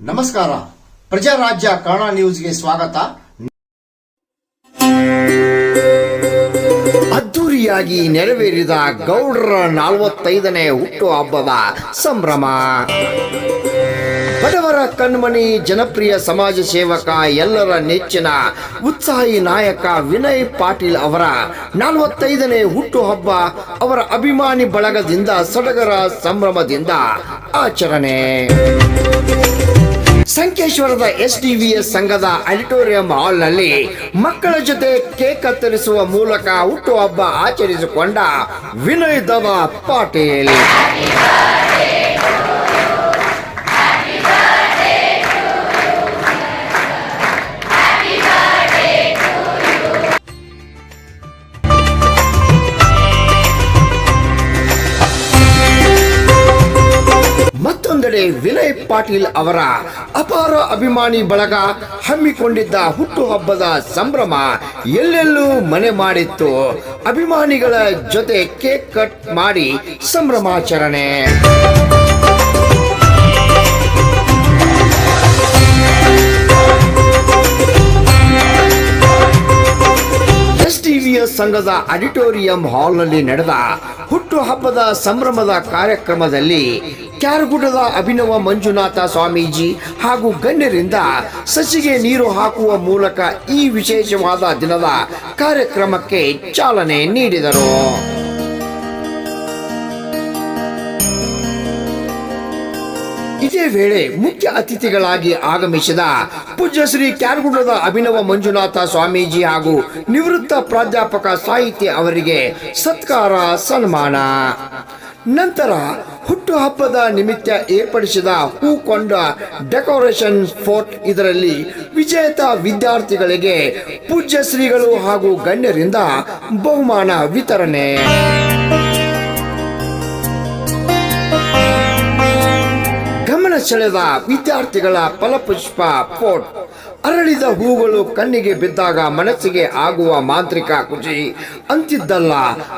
ನಮಸ್ಕಾರ. ಪ್ರಜಾರಾಜ್ಯ ಕನ್ನಡ ನ್ಯೂಸ್ಗೆ ಸ್ವಾಗತ. ಅದ್ದೂರಿಯಾಗಿ ನೆರವೇರಿದ ಗೌಡರ ನಲವತ್ತೈದನೇ ಹುಟ್ಟು ಹಬ್ಬದ ಸಂಭ್ರಮ. ಬಡವರ ಕಣ್ಮಣಿ, ಜನಪ್ರಿಯ ಸಮಾಜ ಸೇವಕ, ಎಲ್ಲರ ನೆಚ್ಚಿನ ಉತ್ಸಾಹಿ ನಾಯಕ ವಿನಯ್ ಪಾಟೀಲ್ ಅವರ ನಲವತ್ತೈದನೇ ಹುಟ್ಟುಹಬ್ಬ ಅವರ ಅಭಿಮಾನಿ ಬಳಗದಿಂದ ಸಡಗರ ಸಂಭ್ರಮದಿಂದ ಆಚರಣೆ. ಸಂಕೇಶ್ವರದ ಎಸ್ ಡಿ ವಿ ಎಸ್ ಸಂಘದ ಆಡಿಟೋರಿಯಂ ಹಾಲ್ನಲ್ಲಿ ಮಕ್ಕಳ ಜೊತೆ ಕೇಕ್ ಕತ್ತರಿಸುವ ಮೂಲಕ ಹುಟ್ಟುಹಬ್ಬ ಆಚರಿಸಿಕೊಂಡ ವಿನಯ್ ದವ ಪಾಟೀಲ್. ಮತ್ತೊಂದೆಡೆ ವಿನಯ್ ಪಾಟೀಲ್ ಅವರ ಅಪಾರ ಅಭಿಮಾನಿ ಬಳಗ ಹಮ್ಮಿಕೊಂಡಿದ್ದ ಹುಟ್ಟುಹಬ್ಬದ ಸಂಭ್ರಮ ಎಲ್ಲೆಲ್ಲೂ ಮನೆ ಮಾಡಿತ್ತು. ಅಭಿಮಾನಿಗಳ ಜೊತೆ ಕೇಕ್ ಕಟ್ ಮಾಡಿ ಸಂಭ್ರಮಾಚರಣೆ ಸಂಘದ ಆಡಿಟೋರಿಯಂ ಹಾಲ್ನಲ್ಲಿ ನಡೆದ ಹುಟ್ಟುಹಬ್ಬದ ಸಂಭ್ರಮದ ಕಾರ್ಯಕ್ರಮದಲ್ಲಿ ಕ್ಯಾರಗುಡ್ಡದ ಅಭಿನವ ಮಂಜುನಾಥ ಸ್ವಾಮೀಜಿ ಹಾಗೂ ಗಣ್ಯರಿಂದ ಸಸಿಗೆ ನೀರು ಹಾಕುವ ಮೂಲಕ ಈ ವಿಶೇಷವಾದ ದಿನದ ಕಾರ್ಯಕ್ರಮಕ್ಕೆ ಚಾಲನೆ ನೀಡಿದರು. ಇದೇ ವೇಳೆ ಮುಖ್ಯ ಅತಿಥಿಗಳಾಗಿ ಆಗಮಿಸಿದ ಪೂಜ್ಯಶ್ರೀ ಶ್ರೀ ಕ್ಯಾರಗುಡ್ಡದ ಅಭಿನವ ಮಂಜುನಾಥ ಸ್ವಾಮೀಜಿ ಹಾಗೂ ನಿವೃತ್ತ ಪ್ರಾಧ್ಯಾಪಕ ಸಾಹಿತ್ಯ ಅವರಿಗೆ ಸತ್ಕಾರ ಸನ್ಮಾನ. ನಂತರ ಹುಟ್ಟುಹಬ್ಬದ ನಿಮಿತ್ತ ಏರ್ಪಡಿಸಿದ ಹೂಕೊಂಡ ಡೆಕೋರೇಷನ್ ಫೋರ್ಟ್ ಇದರಲ್ಲಿ ವಿಜೇತ ವಿದ್ಯಾರ್ಥಿಗಳಿಗೆ ಪೂಜ್ಯ ಶ್ರೀಗಳು ಹಾಗೂ ಗಣ್ಯರಿಂದ ಬಹುಮಾನ ವಿತರಣೆ. ಗಮನ ಸೆಳೆದ ವಿದ್ಯಾರ್ಥಿಗಳ ಫಲಪುಷ್ಪ ಫೋಟ್ ಅರಳಿದ ಹೂಗಳು ಕಣ್ಣಿಗೆ ಬಿದ್ದಾಗ ಮನಸ್ಸಿಗೆ ಆಗುವ ಮಾಂತ್ರಿಕ ಖುಷಿ ಅಂತಿದ್ದಲ್ಲ,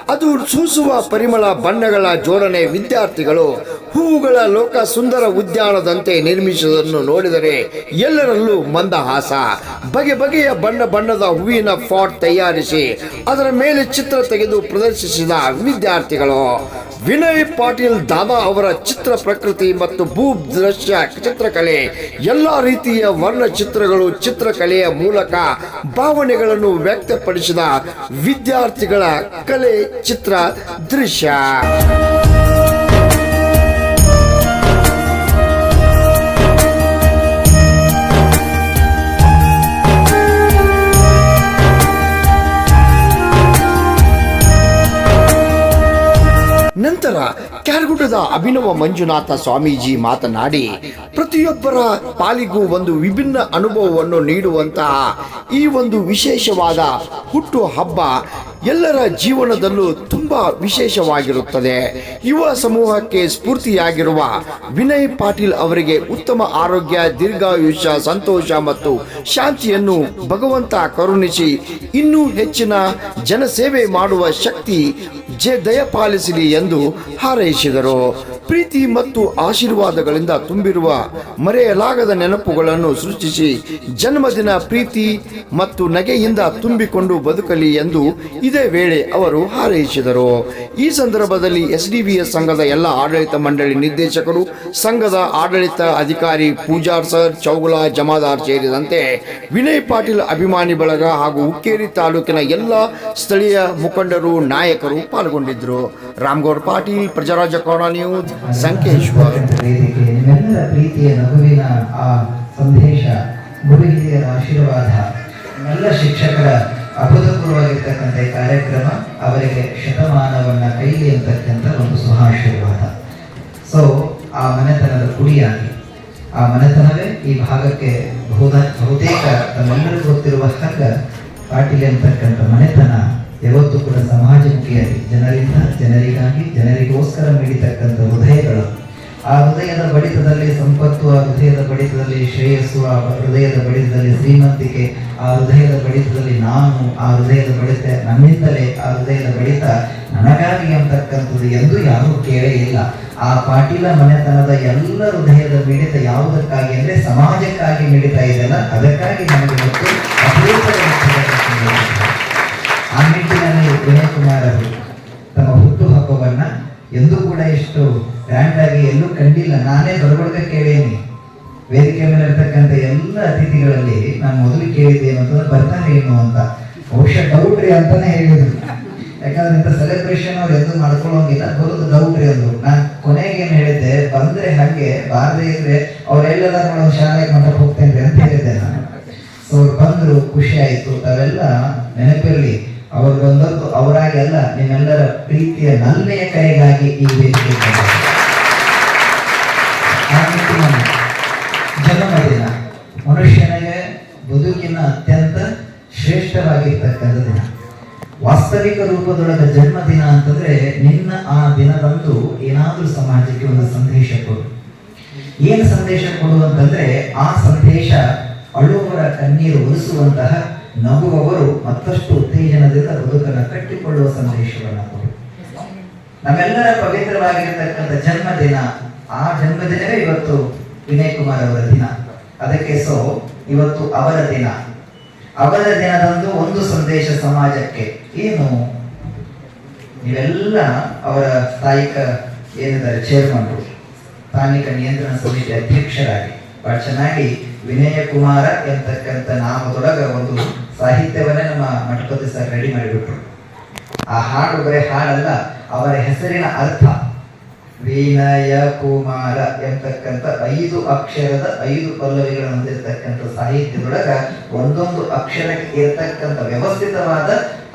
ಅದು ಸೂಸುವ ಪರಿಮಳ ಬಣ್ಣಗಳ ಜೋಡಣೆ ವಿದ್ಯಾರ್ಥಿಗಳು. ಹೂವುಗಳ ಲೋಕ ಸುಂದರ ಉದ್ಯಾನದಂತೆ ನಿರ್ಮಿಸುವುದನ್ನು ನೋಡಿದರೆ ಎಲ್ಲರಲ್ಲೂ ಮಂದಹಾಸ. ಬಗೆ ಬಗೆಯ ಬಣ್ಣ ಬಣ್ಣದ ಹೂವಿನ ಫಾಟ್ ತಯಾರಿಸಿ, ಅದರ ಮೇಲೆ ಚಿತ್ರ ತೆಗೆದು ಪ್ರದರ್ಶಿಸಿದ ವಿದ್ಯಾರ್ಥಿಗಳು. ವಿನಯ್ ಪಾಟೀಲ್ ದಾದಾ ಅವರ ಚಿತ್ರ ಪ್ರಕೃತಿ ಮತ್ತು ಭೂ ದೃಶ್ಯ ಚಿತ್ರಕಲೆ, ಎಲ್ಲ ರೀತಿಯ ವರ್ಣಚಿತ್ರಗಳು ಚಿತ್ರಕಲೆಯ ಮೂಲಕ ಭಾವನೆಗಳನ್ನು ವ್ಯಕ್ತಪಡಿಸಿದ ವಿದ್ಯಾರ್ಥಿಗಳ ಕಲೆ ಚಿತ್ರ ದೃಶ್ಯ. ನಂತರ ಕ್ಯಾರಗುಡ್ಡದ ಅಭಿನವ ಮಂಜುನಾಥ ಸ್ವಾಮೀಜಿ ಮಾತನಾಡಿ, ಪ್ರತಿಯೊಬ್ಬರ ಪಾಲಿಗೂ ಒಂದು ವಿಭಿನ್ನ ಅನುಭವವನ್ನು ನೀಡುವಂತಹ ಈ ಒಂದು ವಿಶೇಷವಾದ ಹುಟ್ಟು ಹಬ್ಬ ಎಲ್ಲರ ಜೀವನದಲ್ಲೂ ತುಂಬಾ ವಿಶೇಷವಾಗಿರುತ್ತದೆ. ಯುವ ಸಮೂಹಕ್ಕೆ ಸ್ಫೂರ್ತಿಯಾಗಿರುವ ವಿನಯ್ ಪಾಟೀಲ್ ಅವರಿಗೆ ಉತ್ತಮ ಆರೋಗ್ಯ, ದೀರ್ಘಾಯುಷ್ಯ, ಸಂತೋಷ ಮತ್ತು ಶಾಂತಿಯನ್ನು ಭಗವಂತ ಕರುಣಿಸಿ, ಇನ್ನೂ ಹೆಚ್ಚಿನ ಜನಸೇವೆ ಮಾಡುವ ಶಕ್ತಿ ಜೆ ದಯಪಾಲಿಸಲಿ ಎಂದು ಹಾರೈಸಿದರು. ಪ್ರೀತಿ ಮತ್ತು ಆಶೀರ್ವಾದಗಳಿಂದ ತುಂಬಿರುವ ಮರೆಯಲಾಗದ ನೆನಪುಗಳನ್ನು ಸೃಷ್ಟಿಸಿ ಜನ್ಮದಿನ ಪ್ರೀತಿ ಮತ್ತು ನಗೆಯಿಂದ ತುಂಬಿಕೊಂಡು ಬದುಕಲಿ ಎಂದು ಇದೇ ವೇಳೆ ಅವರು ಹಾರೈಸಿದರು. ಈ ಸಂದರ್ಭದಲ್ಲಿ ಎಸ್ ಎಸ್ ಸಂಘದ ಎಲ್ಲ ಆಡಳಿತ ಮಂಡಳಿ ನಿರ್ದೇಶಕರು, ಸಂಘದ ಆಡಳಿತ ಅಧಿಕಾರಿ ಪೂಜಾರ್ ಸರ್, ಚೌಗುಲ, ಜಮಾದಾರ್ ಸೇರಿದಂತೆ ವಿನಯ್ ಪಾಟೀಲ್ ಅಭಿಮಾನಿ ಬಳಗ ಹಾಗೂ ಹುಕ್ಕೇರಿ ತಾಲೂಕಿನ ಎಲ್ಲ ಸ್ಥಳೀಯ ಮುಖಂಡರು, ನಾಯಕರು ಪಾಲ್ಗೊಂಡಿದ್ದರು. ರಾಮ್ಗೌಡ್ ಪಾಟೀಲ್, ಪ್ರಜಾರಾಜ ನ್ಯೂಸ್. ಸಂಕೇಶ್ವರ್ ನಿಮ್ಮೆಲ್ಲರ ಪ್ರೀತಿಯ ನಗುವಿನ ಆ ಸಂದೇಶ, ಗುರುಹಿರಿಯರ ಆಶೀರ್ವಾದ, ಎಲ್ಲ ಶಿಕ್ಷಕರ ಅಭೂತಪೂರ್ವವಾಗಿರ್ತಕ್ಕಂಥ ಈ ಕಾರ್ಯಕ್ರಮ ಅವರಿಗೆ ಶತಮಾನವನ್ನ ಕೈಲಿ ಅಂತಕ್ಕಂಥ ಒಂದು ಸುಹಾಶೀರ್ವಾದ. ಸೊ ಆ ಮನೆತನದ ಕುಡಿಯಾಗಿ ಆ ಮನೆತನವೇ ಈ ಭಾಗಕ್ಕೆ ಬಹುದ ಬಹುತೇಕ ತಮ್ಮೆಲ್ಲರಿಗೂ ಗೊತ್ತಿರುವ ಹಾಗ ಪಾಟೀಲ್ ಅಂತಕ್ಕಂಥ ಮನೆತನ ಯಾವತ್ತೂ ಕೂಡ ಸಮಾಜಮುಖಿಯಾಗಿ, ಜನರಿಂದ, ಜನರಿಗಾಗಿ, ಜನರಿಗೋಸ್ಕರ ನೀಡಿತಕ್ಕಂಥ ಹೃದಯಗಳು, ಆ ಹೃದಯದ ಬಡಿತದಲ್ಲಿ ಸಂಪತ್ತು, ಆ ಹೃದಯದ ಬಡಿತದಲ್ಲಿ ಶ್ರೇಯಸ್ಸು, ಆ ಹೃದಯದ ಬಡಿತದಲ್ಲಿ ಶ್ರೀಮಂತಿಕೆ, ಆ ಹೃದಯದ ಬಡಿತದಲ್ಲಿ ನಾನು, ಆ ಹೃದಯದ ಬಡಿತ ನನ್ನಿಂದಲೇ, ಆ ಹೃದಯದ ಬಡಿತ ನನಗಾಗಿ ಅಂತಕ್ಕಂಥದ್ದು ಎಂದು ಯಾರೂ ಕೇಳೇ ಇಲ್ಲ. ಆ ಪಾಟೀಲ ಮನೆತನದ ಎಲ್ಲ ಹೃದಯದ ಮಿಡಿತ ಯಾವುದಕ್ಕಾಗಿ ಅಂದರೆ ಸಮಾಜಕ್ಕಾಗಿ ಮಿಡಿತಾ ಇದೆಯಲ್ಲ, ಅದಕ್ಕಾಗಿ ನಮಗೆ ಮತ್ತು ಅಪರೂಪದ ವ್ಯಕ್ತಿಗಳ ಆ ನಿಟ್ಟಿನಲ್ಲಿ ವಿನಯ್ ಕುಮಾರ್ ಅವರು ತಮ್ಮ ಹುಟ್ಟು ಹಬ್ಬವನ್ನ ಎಂದೂ ಕೂಡ ಇಷ್ಟು ಗ್ರ್ಯಾಂಡ್ ಆಗಿ ಎಲ್ಲೂ ಕಂಡಿಲ್ಲ. ನಾನೇ ಬರಬರ್ಗ ಕೇಳೇನಿ. ವೇದಿಕೆ ಮೇಲೆ ಇರ್ತಕ್ಕಂಥ ಎಲ್ಲ ಅತಿಥಿಗಳಲ್ಲಿ ನಾನು ಮೊದಲು ಕೇಳಿದ್ದೇನು ಅಂತ ಬರ್ತಾನೆ ಏನು ಅಂತ. ಬಹುಶಃ ಡೌಟ್ ರೀ ಅಂತಾನೆ ಹೇಳಿದ್ರು. ಯಾಕಂದ್ರೆ ಇಂಥ ಸೆಲೆಬ್ರೇಷನ್ ಅವ್ರು ಎಂದೂ ಮಾಡ್ಕೊಳ್ಳೋಂಗಿಲ್ಲ. ಬರೋದು ಡೌಟ್ ರೀ ಅಂದ್ರು. ನಾನು ಕೊನೆಗೆ ಏನು ಹೇಳಿದ್ದೆ, ಬಂದ್ರೆ ಹಾಗೆ, ಬಾರದೆ ಇದ್ರೆ ಅವರೆಲ್ಲೆಲ್ಲ ಮಾಡೋ ಶಾಲೆಗೆ ಮಠಕ್ಕೆ ಹೋಗ್ತೇನೆ ಅಂತ ಹೇಳಿದ್ದೆ ನಾನು. ಅವ್ರು ಬಂದ್ರು, ಖುಷಿ ಆಯ್ತು. ತಾವೆಲ್ಲ ನೆನಪಿರಲಿ. ಅವ್ರು ಬಂದದ್ದು ಅವರಾಗಿ ಅಲ್ಲ, ನಿಮ್ಮೆಲ್ಲರ ಪ್ರೀತಿಯ ನಲ್ಮೆಯ ಕರೆಗಾಗಿ ಈ ವೇದಿಕೆ ಜನ್ಮದಿನ. ಮನುಷ್ಯನಿಗೆ ಬದುಕಿನ ಅತ್ಯಂತ ಶ್ರೇಷ್ಠವಾಗಿರ್ತಕ್ಕಂಥ ದಿನ. ವಾಸ್ತವಿಕ ರೂಪದೊಳಗ ಜನ್ಮದಿನ ಅಂತಂದ್ರೆ ನಿನ್ನ ಆ ದಿನದಂದು ಏನಾದ್ರೂ ಸಮಾಜಕ್ಕೆ ಒಂದು ಸಂದೇಶ ಕೊಡು. ಏನು ಸಂದೇಶ ಕೊಡು ಅಂತಂದ್ರೆ ಆ ಸಂದೇಶ ಅಳುವರ ಕಣ್ಣೀರು ಒಲಿಸುವಂತಹ ನಗುವವರು ಮತ್ತಷ್ಟು ಉತ್ತೇಜನದಿಂದ ಬದುಕನ್ನು ಕಟ್ಟಿಕೊಳ್ಳುವ ಸಂದೇಶವನ್ನು ಕೊಡಿ. ನಮ್ಮೆಲ್ಲರ ಪವಿತ್ರವಾಗಿರತಕ್ಕಂಥ ಜನ್ಮದಿನ, ಆ ಜನ್ಮದಿನವೇ ಇವತ್ತು ವಿನಯ್ ಕುಮಾರ್ ಅವರ ದಿನ. ಅದಕ್ಕೆ ಸೊ, ಇವತ್ತು ಅವರ ದಿನ. ಅವರ ದಿನದಂದು ಒಂದು ಸಂದೇಶ ಸಮಾಜಕ್ಕೆ. ಏನು? ನೀವೆಲ್ಲ ಅವರ ಸ್ಥಾಯಿಕ ಏನಿದ್ದಾರೆ ಚೇರ್ಮನ್ ಸ್ಥಾನಿಕ ನಿಯಂತ್ರಣ ಸಮಿತಿ ಅಧ್ಯಕ್ಷರಾಗಿ. ಬಹಳ ಚೆನ್ನಾಗಿ ವಿನಯ ಕುಮಾರ ಎಂತಕ್ಕಂಥ ನಾಮದೊಳಗ ಒಂದು ಸಾಹಿತ್ಯವನ್ನೇ ನಮ್ಮ ಮಠಪತಿ ಸರ್ ರೆಡಿ ಮಾಡಿಬಿಟ್ರು. ಆ ಹಾಡು ಬರೀ ಹಾಡಲ್ಲ, ಅವರ ಹೆಸರಿನ ಅರ್ಥ. ವಿನಯ ಕುಮಾರ ಎಂತಕ್ಕಂಥ ಐದು ಅಕ್ಷರದ ಐದು ಪಲ್ಲವಿಗಳನ್ನು ಹೊಂದಿರತಕ್ಕಂಥ ಸಾಹಿತ್ಯದೊಳಗ ಒಂದೊಂದು ಅಕ್ಷರಕ್ಕೆ ಇರತಕ್ಕಂಥ ವ್ಯವಸ್ಥಿತವಾದ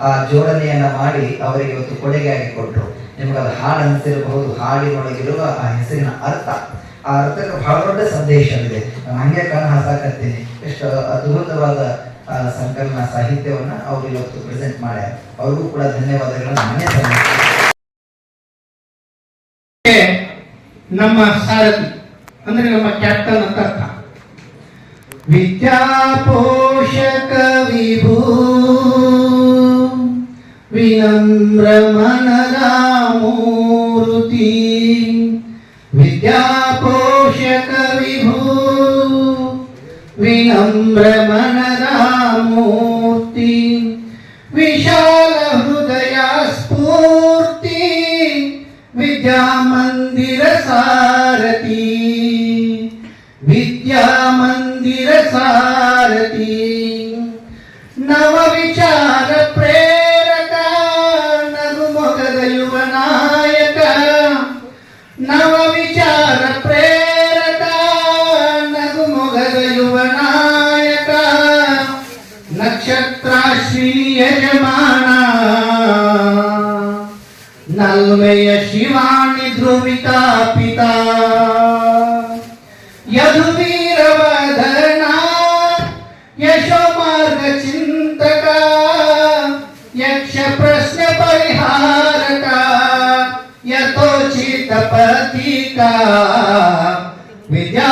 ಆ ಜೋಡಣೆಯನ್ನ ಮಾಡಿ ಅವರಿಗೆ ಇವತ್ತು ಕೊಡುಗೆಯಾಗಿ ಕೊಟ್ಟರು ನಿಮ್ಗೆ ಅದು ಹಾಡು ಅನಿಸಿರಬಹುದು ಹಾಡಿನೊಳಗಿರುವ ಆ ಹೆಸರಿನ ಅರ್ಥ. ಆ ಅರ್ಥಕ್ಕೆ ಬಹಳ ದೊಡ್ಡ ಸಂದೇಶವಿದೆ ನಾನು ಹಂಗೆ ಕಣ್ಣು ಹಾಸಾಕತ್ತೀನಿ. ಎಷ್ಟು ಅದ್ಭುತವಾದ ಸಂಕಲನ ಸಾಹಿತ್ಯವನ್ನ ಅವರು ಇವತ್ತು ಪ್ರೆಸೆಂಟ್ ಮಾಡ್ಯಾರ. ಅವ್ರಿಗೂ ಕೂಡ ಧನ್ಯವಾದಗಳನ್ನ ನಾನೇ ನಮ್ಮ ಸಾರಥಿ, ಅಂದ್ರೆ ನಮ್ಮ ಕ್ಯಾಪ್ಟನ್ ಅಂತ ಅರ್ಥ ವಿದ್ಯಾಪೋಷಕ ವಿಭೂ ವಿನಮ್ರ ಮನದ मूर्ति विशालहृदया स्फूर्ति विद्यामन्दिरसारथी विद्यामन्दिरसारथी नवविचार మానా నల్మయ శివాణి ధ్రువితా పిత యధువీరవదన యశోమార్గ చింతక యక్ష ప్రశ్న పరిహారక యథోచిత పథిక విద్యా